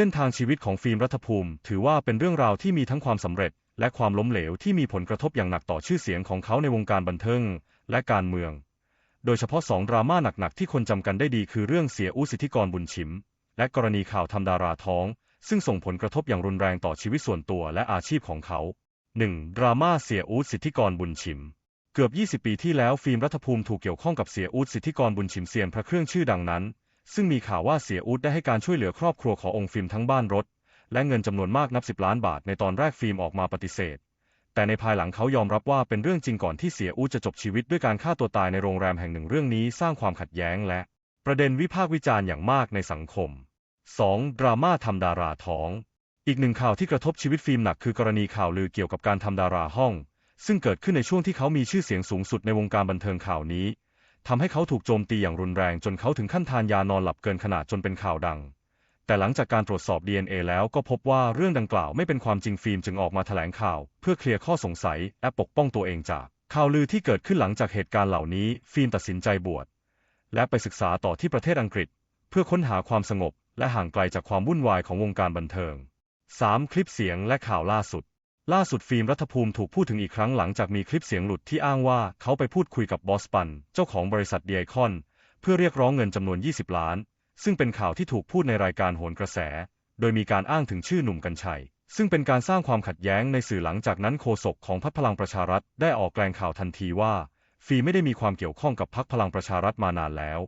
เส้นทางชีวิตของฟิล์มรัฐภูมิ ถือว่าเป็นเรื่องราวที่มีทั้งความสำเร็จ และความล้มเหลวที่มีผลกระทบอย่างหนักต่อชื่อเสียงของเขาในวงการบันเทิงและการเมือง โดยเฉพาะสองดราม่าหนักๆ ที่คนจำกันได้ดีคือเรื่องเสียอุสิทธิกรบุญชิม และกรณีข่าวทำดาราท้อง ซึ่งส่งผลกระทบอย่างรุนแรงต่อชีวิตส่วนตัวและอาชีพของเขา 1. ดราม่าเสียอูดสิทธิกรบุญชิม เกือบ 20 ปีที่แล้วฟิล์มรัฐภูมิถูกเกี่ยวข้องกับเสียอูดสิทธิกรบุญชิมเซียนพระเครื่องชื่อดังนั้น ซึ่งมีข่าวว่าเสียอูดได้ให้การช่วยเหลือครอบครัวขององค์ฟิล์มทั้งบ้านรถ และเงินจำนวนมากนับสิบล้านบาทในตอนแรกฟิล์มออกมาปฏิเสธ แต่ในภายหลังเขายอมรับว่าเป็นเรื่องจริงก่อนที่เสียอูดจะจบชีวิตด้วยการฆ่าตัวตายในโรงแรมแห่งหนึ่งเรื่องนี้สร้างความขัดแย้งและ ประเด็นวิพากษ์วิจารณ์อย่างมากในสังคม 2. ดราม่าทำดาราท้อง อีกหนึ่งข่าวที่กระทบชีวิตฟิล์มหนักคือกรณีข่าวลือเกี่ยวกับการทำดาราห้อง ซึ่งเกิดขึ้นในช่วงที่เขามีชื่อเสียงสูงสุดในวงการบันเทิงข่าวนี้ ทำให้เขาถูกโจมตีอย่างรุนแรงจนเขาถึงขั้นทานยานอนหลับเกินขนาดจนเป็นข่าวดัง แต่หลังจากการตรวจสอบ DNA แล้วก็พบว่าเรื่องดังกล่าวไม่เป็นความจริงฟิล์มจึงออกมาแถลงข่าว เพื่อเคลียร์ข้อสงสัยและปกป้องตัวเองจากข่าวลือที่เกิดขึ้นหลังจากเหตุการณ์เหล่านี้ ฟิล์มตัดสินใจบวชและไปศึกษาต่อที่ประเทศอังกฤษ เพื่อค้นหาความสงบและห่างไกลจากความวุ่นวายของวงการบันเทิง 3. คลิปเสียงและข่าวล่าสุด ล่าสุดฟิล์มรัฐภูมิถูกพูดถึงอีกครั้งหลังจากมีคลิปเสียงหลุดที่อ้างว่าเขาไปพูดคุยกับบอสปัน เจ้าของบริษัทเดียคอน เพื่อเรียกร้องเงินจำนวน 20 ล้าน ซึ่งเป็นข่าวที่ถูกพูดในรายการโหนกระแส โดยมีการอ้างถึงชื่อหนุ่มกัญชัย ซึ่งเป็นการสร้างความขัดแย้งในสื่อหลังจากนั้นโฆษกของพรรคพลังประชารัฐได้ออกแถลงข่าวทันทีว่า ฟีไม่ได้มีความเกี่ยวข้องกับพรรคพลังประชารัฐมานานแล้ว